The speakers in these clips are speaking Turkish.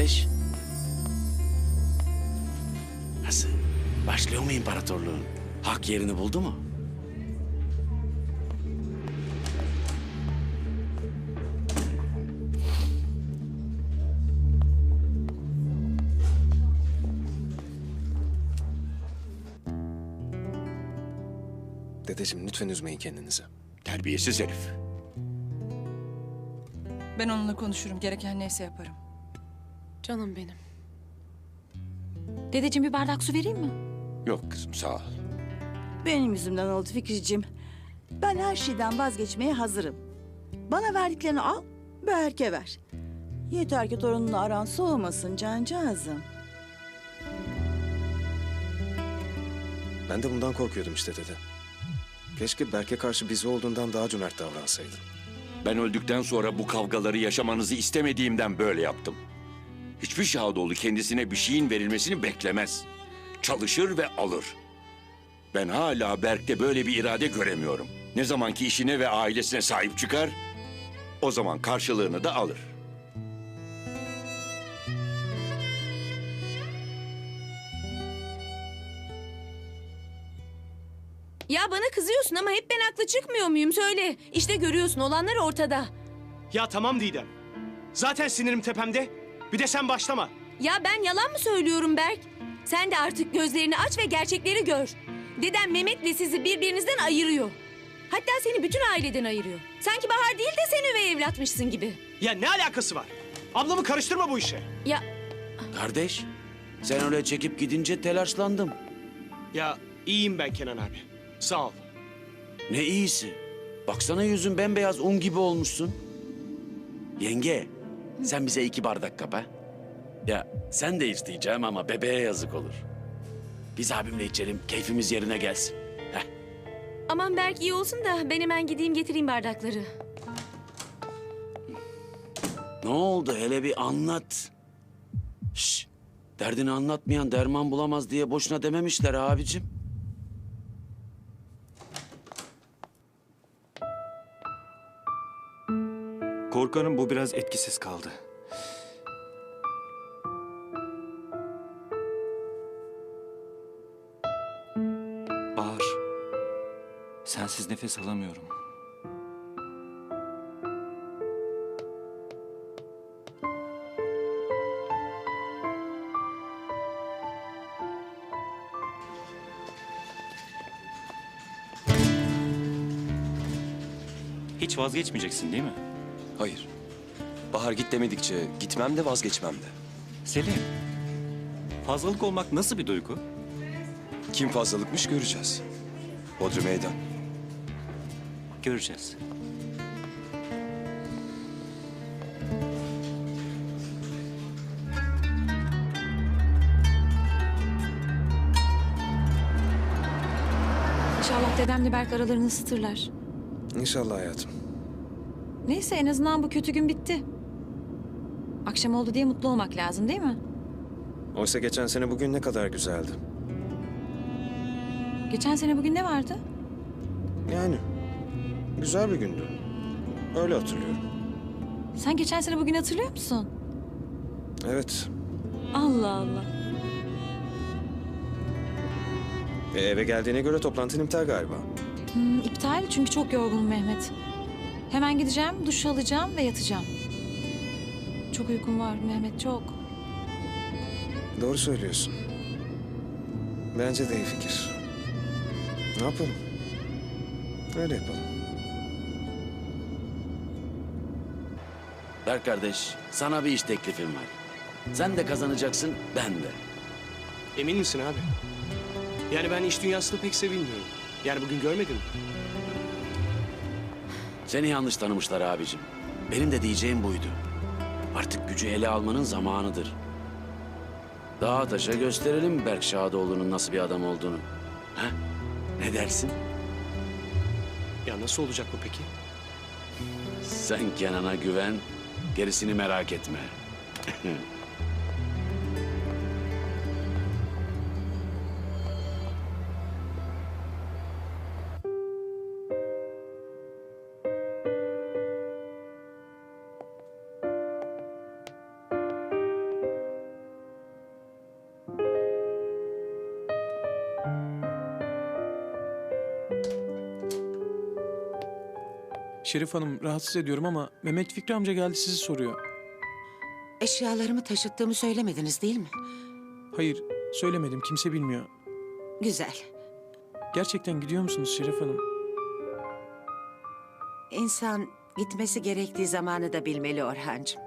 kardeş? Nasıl? Başlıyor mu imparatorluğun? Hak yerini buldu mu? Dedeciğim lütfen üzmeyin kendinizi. Terbiyesiz herif. Ben onunla konuşurum. Gereken neyse yaparım. Canım benim. Dedeciğim bir bardak su vereyim mi? Yok kızım sağ ol. Benim yüzümden oldu Fikriciğim. Ben her şeyden vazgeçmeye hazırım. Bana verdiklerini al, Berke ver. Yeter ki torununla aran soğumasın cancağızım. Ben de bundan korkuyordum işte dede. Keşke Berke karşı bizi olduğundan daha cömert davransaydın. Ben öldükten sonra bu kavgaları yaşamanızı istemediğimden böyle yaptım. Hiçbir Şadoğlu kendisine bir şeyin verilmesini beklemez. Çalışır ve alır. Ben hala Berk'te böyle bir irade göremiyorum. Ne zamanki işine ve ailesine sahip çıkar, o zaman karşılığını da alır. Ya bana kızıyorsun ama hep ben haklı çıkmıyor muyum söyle. İşte görüyorsun olanlar ortada. Ya tamam Didem. Zaten sinirim tepemde. Bir de sen başlama. Ya ben yalan mı söylüyorum Berk? Sen de artık gözlerini aç ve gerçekleri gör. Dedem Mehmet'le sizi birbirinizden ayırıyor. Hatta seni bütün aileden ayırıyor. Sanki Bahar değil de sen üvey evlatmışsın gibi. Ya ne alakası var? Ablamı karıştırma bu işe. Ya Kardeş, sen öyle çekip gidince telaşlandım. Ya iyiyim ben Kenan abi. Sağ ol. Ne iyisi. Baksana yüzün bembeyaz un gibi olmuşsun. Yenge, sen bize iki bardak kap ha. Ya sen de iç diyeceğim ama bebeğe yazık olur. Biz abimle içelim, keyfimiz yerine gelsin. Heh. aman Berk iyi olsun da ben hemen gideyim getireyim bardakları. Ne oldu hele bir anlat. Şş, derdini anlatmayan derman bulamaz diye boşuna dememişler abicim. Korkarım bu biraz etkisiz kaldı. Bahar, sensiz nefes alamıyorum. Hiç vazgeçmeyeceksin değil mi? Hayır. Bahar git demedikçe gitmem de vazgeçmem de. Selim, fazlalık olmak nasıl bir duygu? Kim fazlalıkmış göreceğiz. Bodrum meydan. Göreceğiz. İnşallah dedemle Berk aralarını ısıtırlar. İnşallah hayatım. Neyse en azından bu kötü gün bitti. Akşam oldu diye mutlu olmak lazım değil mi? Oysa geçen sene bugün ne kadar güzeldi. Geçen sene bugün ne vardı? Yani güzel bir gündü. Öyle hatırlıyorum. Sen geçen sene bugün hatırlıyor musun? Evet. Allah Allah. E, eve geldiğine göre toplantın iptal galiba. Hmm, iptal çünkü çok yorgunum Mehmet. Hemen gideceğim, duş alacağım ve yatacağım. Çok uykum var Mehmet, çok. Doğru söylüyorsun. Bence de iyi fikir. Ne yapalım? Öyle yapalım. Berk kardeş, sana bir iş teklifim var. Sen de kazanacaksın, ben de. Emin misin abi? Yani ben iş dünyasını pek sevilmiyorum. Yani bugün görmedin mi? Seni yanlış tanımışlar abicim. Benim de diyeceğim buydu. Artık gücü ele almanın zamanıdır. Dağa taşa gösterelim Berk Şadoğlu'nun nasıl bir adam olduğunu. Ha? Ne dersin? Ya nasıl olacak bu peki? Sen Kenan'a güven, gerisini merak etme. Şerif Hanım rahatsız ediyorum ama Mehmet Fikri amca geldi sizi soruyor. Eşyalarımı taşıttığımı söylemediniz değil mi? Hayır söylemedim kimse bilmiyor. Güzel. Gerçekten gidiyor musunuz Şerif Hanım? İnsan gitmesi gerektiği zamanı da bilmeli Orhancığım.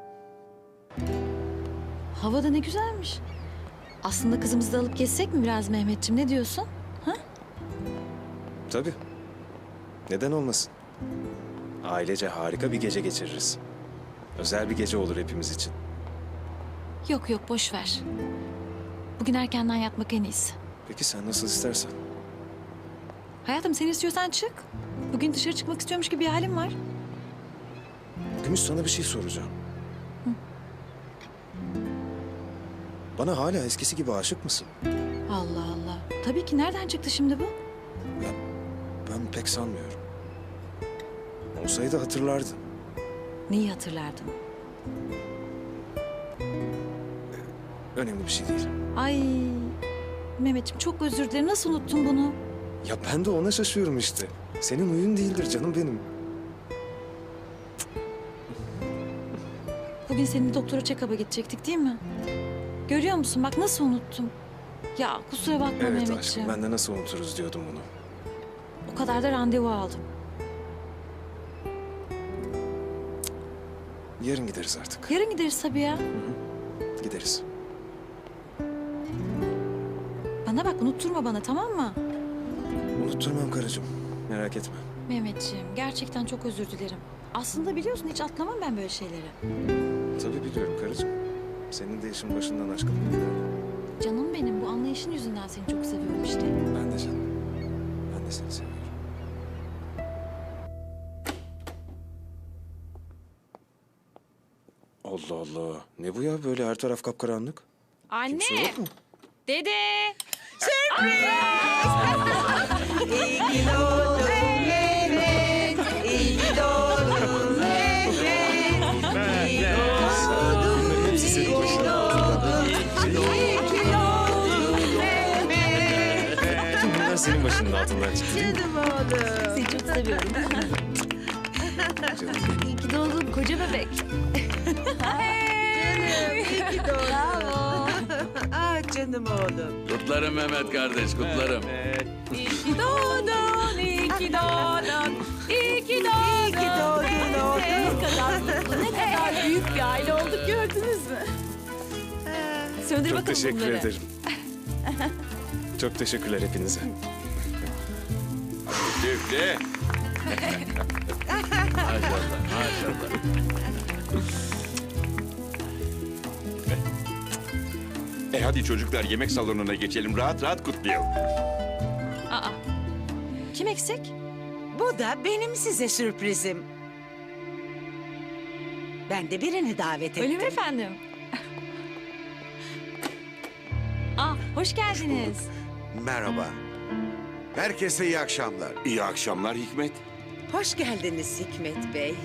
Hava da ne güzelmiş. Aslında kızımızı da alıp gezsek mi biraz Mehmetciğim ne diyorsun? Tabii. Neden olmasın? Ailece harika bir gece geçiririz. Özel bir gece olur hepimiz için. Yok yok boş ver. Bugün erkenden yatmak en iyisi. Peki sen nasıl istersen. Hayatım sen istiyorsan çık. Bugün dışarı çıkmak istiyormuş gibi bir halim var. Gümüş sana bir şey soracağım. Bana hala eskisi gibi aşık mısın? Allah Allah. Tabii ki nereden çıktı şimdi bu? Ben pek sanmıyorum. Olsaydı hatırlardın. Neyi hatırlardım? Önemli bir şey değil. Ay Mehmetciğim çok özür dilerim. Nasıl unuttun bunu? Ya ben de ona şaşıyorum işte. Senin huyun değildir canım benim. Bugün seninle doktora check-up'a gidecektik değil mi? Görüyor musun bak nasıl unuttum. Ya kusura bakma Evet Mehmetciğim. aşkım ben de nasıl unuturuz diyordum bunu. O kadar da randevu aldım. Yarın gideriz artık. Yarın gideriz tabii ya. Gideriz. Bana bak unutturma bana tamam mı? Unutturmam karıcığım. Merak etme. Mehmetciğim gerçekten çok özür dilerim. Aslında biliyorsun hiç atlamam ben böyle şeyleri. Tabii biliyorum karıcığım. Senin de işin başından aşkın. Canım benim bu anlayışın yüzünden seni çok seviyorum işte. Allah Allah. Ne bu ya böyle her taraf kapkaranlık? Anne! Kimse yok mu? Dede! Hepsi senin başına. Tüm bunlar senin başının altından çıktı değil mi? Seni çok seviyorum. Canım İyi ki doğdun koca bebek. Ah canım oğlum. Kutlarım Mehmet kardeş, kutlarım. İyi ki doğdun, iyi ki doğdun, iyi ki doğdun. İyi ki doğdun oğlum. Ne kadar mutlu, ne kadar büyük bir aile olduk gördünüz mü? Söndür Çok bakalım teşekkür bunları. ederim. Çok teşekkürler hepinize. Üfle. Maşallah, maşallah. E hadi çocuklar yemek salonuna geçelim. Rahat rahat kutlayalım. Aa. Kim eksik? Bu da benim size sürprizim. Ben de birini davet ettim. Öyle mi efendim? Aa, hoş geldiniz. Merhaba. Herkese iyi akşamlar. İyi akşamlar Hikmet. Hoş geldiniz Hikmet Bey.